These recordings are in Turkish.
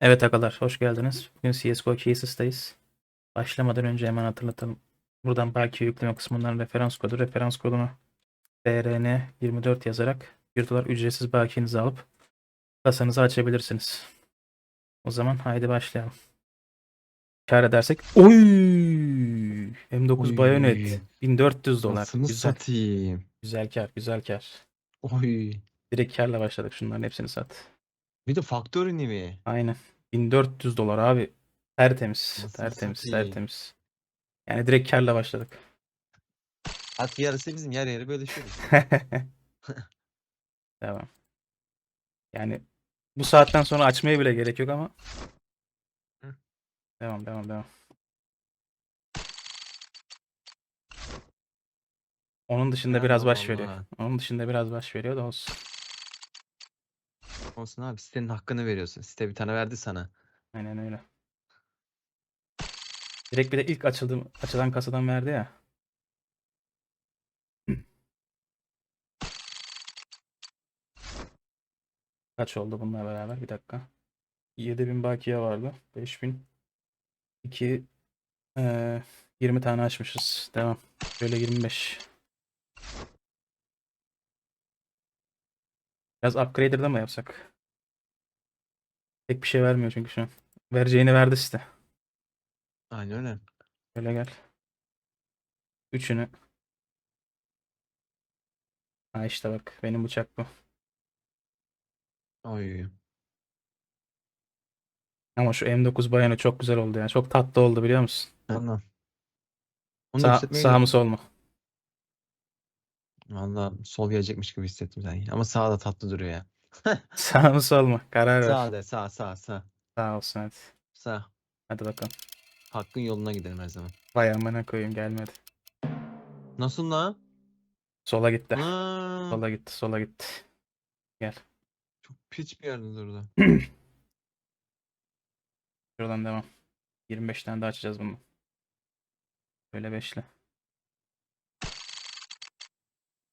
Evet agalar, hoş geldiniz. Bugün CSGO Cases'tayız. Başlamadan önce hemen hatırlatalım. Buradan belki yükleme kısmından referans kodu, referans kodunu DRN24 yazarak bir dolar ücretsiz bakiyenizi alıp kasanızı açabilirsiniz. O zaman haydi başlayalım. Kar edersek oy M9 Oy. Bayonet 1400 dolar. Nasıl Güzel, satayım? güzel kar, güzel kar. Oy. Direkt karla başladık. Şunların hepsini sat. Bir de faktör mi? Aynen. 1400 dolar abi. Tertemiz. Nasıl tertemiz. satayım? Tertemiz. Yani direkt karla başladık. Artık yarısı bizim yer yeri bölüşürüz. Devam. Yani bu saatten sonra açmaya bile gerek yok ama. Hı. Devam devam devam. Onun dışında biraz Allah baş veriyor. Allah. Onun dışında biraz baş veriyor da olsun. Olsun abi sitenin hakkını veriyorsun. Site bir tane verdi sana. Aynen öyle. Direkt bir de ilk açıldığım, açılan kasadan verdi ya. Kaç oldu bununla beraber? Bir dakika. 7000 bakiye vardı. 5000. 2 eee 20 tane açmışız. Devam. Şöyle 25. Biraz upgrader'da mı yapsak? Pek bir şey vermiyor çünkü şu an. Vereceğini verdi site. Aynen öyle. Şöyle gel. Üçünü. Ha işte bak benim bıçak bu. Oy. Ama şu M9 bayanı çok güzel oldu ya. Çok tatlı oldu biliyor musun? Tamam. Onu da Sağ, hissetmeye sağ mı sol mu? Valla sol gelecekmiş gibi hissettim sanki. Ama sağ da tatlı duruyor ya. Sağ mı sol mu? Karar ver. Sağ de sağ sağ sağ. Sağ olsun hadi. Sağ. Hadi bakalım. Hakkın yoluna gidelim her zaman. Vay amına koyayım gelmedi. Nasıl lan? Sola gitti. Aa, Sola gitti. Sola gitti. Gel. çok piç bir yerde durdu. Şuradan devam. 25 tane daha açacağız bunu. Böyle beşli.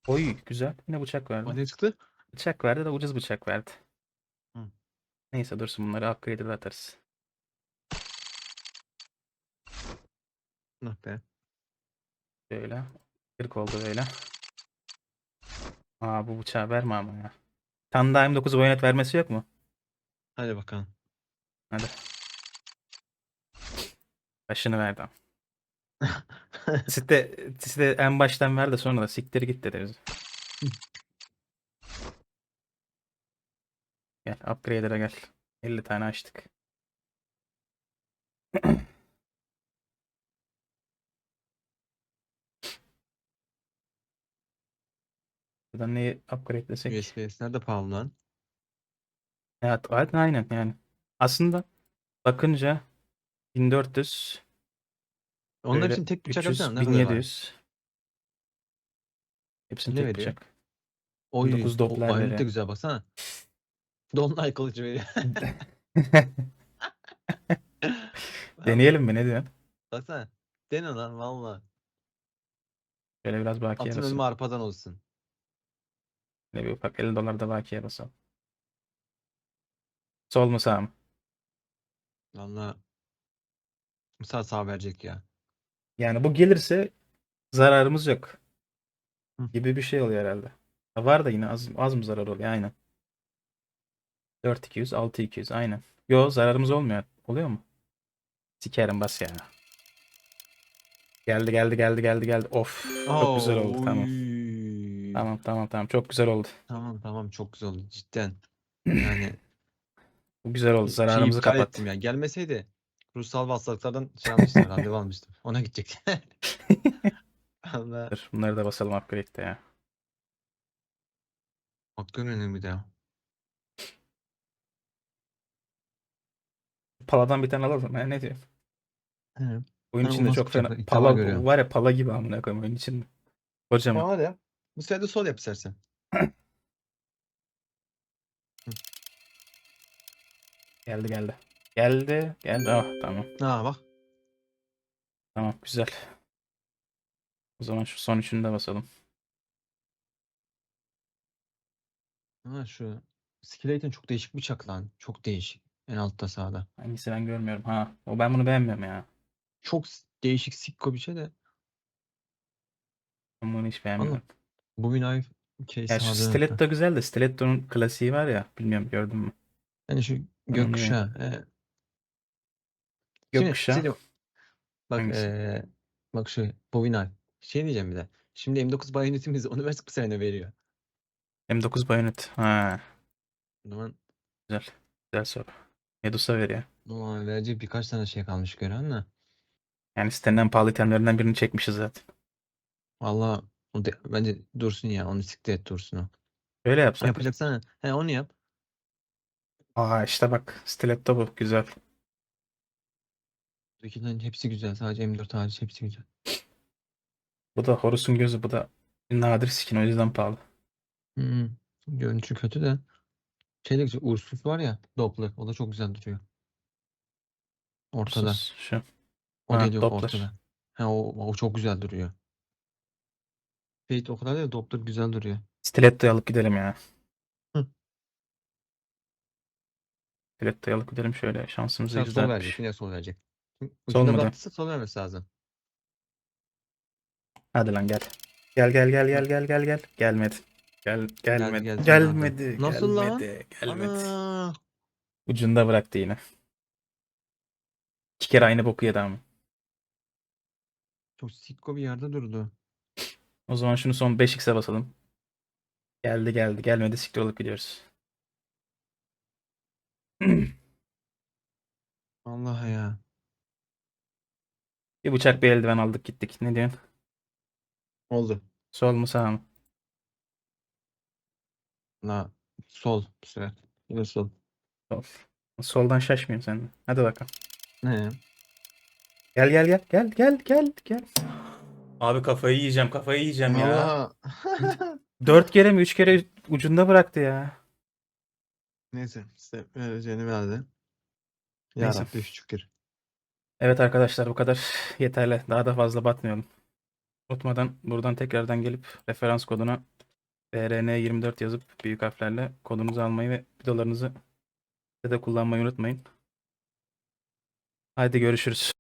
Oy güzel. Yine bıçak O verdi. ne çıktı? Bıçak verdi de ucuz bıçak verdi. Hı. Neyse dursun bunları upgrade'e atarız. Ah be. Böyle. 40 oldu böyle. Aa bu bıçağı verme ama ya. Tane daha M9 bayonet vermesi yok mu? Hadi bakalım. Hadi. Başını verdi ama. Site, site en baştan ver de sonra da siktir git dedi bize. Gel upgrade'e gel. 50 tane açtık. Buradan neyi upgrade'lesek? USBS nerede pahalı lan? Evet, evet, aynen yani. Aslında bakınca 1400 Onlar böyle için tek bıçak 300, alsana ne kadar var? 1700 Hepsini Ne tek veriyor? bıçak. Oy, 19 o Doppler bayonet de güzel baksana. Dolunay kılıcı veriyor. Deneyelim mi ne diyorsun? Baksana. Dene lan valla. Şöyle biraz bakiye Atın basalım. ölümü arpadan olsun. Şöyle bir ufak 50 dolar da bakiye basalım. Sol mu sağ mı? Valla. Misal sağ verecek ya. Yani bu gelirse zararımız yok. Hı. Gibi bir şey oluyor herhalde. Ha, Var da yine az, az mı zarar oluyor? Aynen. 4200, 6200 aynen. Yo zararımız olmuyor. Oluyor mu? Sikerim bas ya. Geldi geldi geldi geldi geldi. Of çok güzel oldu tamam. Oy. Tamam tamam tamam çok güzel oldu. Tamam tamam çok güzel oldu cidden. Yani Bu güzel oldu. Zararımızı iptal kapattı. ettim ya. Gelmeseydi ruhsal hastalıklardan şey almıştım, randevu almıştım. Ona gidecek. Valla. Dur, bunları da basalım upgrade'de ya. Hakkın önemli de ya. Paladan bir tane alalım. Ha, ne diyor? Oyun içinde çok fena. Pala görüyorum. var ya pala gibi amına koyayım oyun içinde. Kocaman. Var ya. Bu sefer de sol yap istersen. Geldi geldi. Geldi. Geldi. Ah tamam. Ha bak. Tamam güzel. O zaman şu son üçünü de basalım. Ha şu Skeleton çok değişik bıçak lan. Çok değişik. En altta sağda. Hangisi ben görmüyorum. Ha, o ben bunu beğenmiyorum ya. Çok s- değişik sikko bir şey de. Ben bunu hiç beğenmiyorum. Bu binayı şey Ya şu sağda. stiletto güzel de stiletto'nun klasiği var ya. Bilmiyorum gördün mü? Yani şu onu gökkuşağı. E, Şimdi Gökkuşağı. bak Hangisi? eee bak şu Bovinay. Şey diyeceğim bir de. Şimdi M9 bayonetimiz onu başka bir sene veriyor. M9 bayonet. Ha, O zaman, güzel. Güzel soru. Medusa veriyor. zaman verecek birkaç tane şey kalmış gören de. Yani sitenin en pahalı itemlerinden birini çekmişiz zaten. Valla o de- bence dursun ya. Onu siktir et dursun o. Öyle yapsak. Yapacaksan he onu yap. Aa işte bak. Stiletto bu. Güzel. Ötekilerin hepsi güzel. Sadece M4 hariç hepsi güzel. Bu da Horus'un gözü. Bu da nadir skin. O yüzden pahalı. Hı. Görünüşü kötü de. Şey de güzel. Ursus var ya. Doppler. O da çok güzel duruyor. Ortada. Sus, Şu. O Ha, geliyor Doppler. ortada. He o, o çok güzel duruyor. Fate o kadar da Doppler güzel duruyor. Stiletto'yu alıp gidelim ya. Hı. Stiletto'yu alıp gidelim şöyle. Şansımızı Sen sol verecek. Yine sol verecek. Sol Ucunda mu sol vermesi lazım. Hadi lan gel. Gel gel gel gel gel gel gel. Gelmedi. Gel gelmedi. geldi, gelmedi. geldi. Nasıl lan? gelmedi. Gelmedi. Ana! Ucunda bıraktı yine. İki kere aynı boku yedi ama. Çok sikko bir yerde durdu. O zaman şunu son 5x'e basalım. Geldi geldi. Gelmedi. Siktir olup gidiyoruz. Allah ya. bir bıçak bir eldiven aldık gittik. Ne diyorsun? Oldu. Sol mu sağ mı? La sol bu sefer. Yine sol. Sol. Soldan şaşmıyorsun sen de. Hadi bakalım. Ne? Gel gel gel gel gel gel gel. Abi kafayı yiyeceğim kafayı yiyeceğim ya. Dört kere mi üç kere ucunda bıraktı ya. Neyse size vereceğini verdi. Ya Neyse. Rabbi şükür. Evet arkadaşlar bu kadar yeterli. Daha da fazla batmayalım. Unutmadan buradan tekrardan gelip referans koduna BRN24 yazıp büyük harflerle kodunuzu almayı ve videolarınızı de kullanmayı unutmayın. Haydi görüşürüz.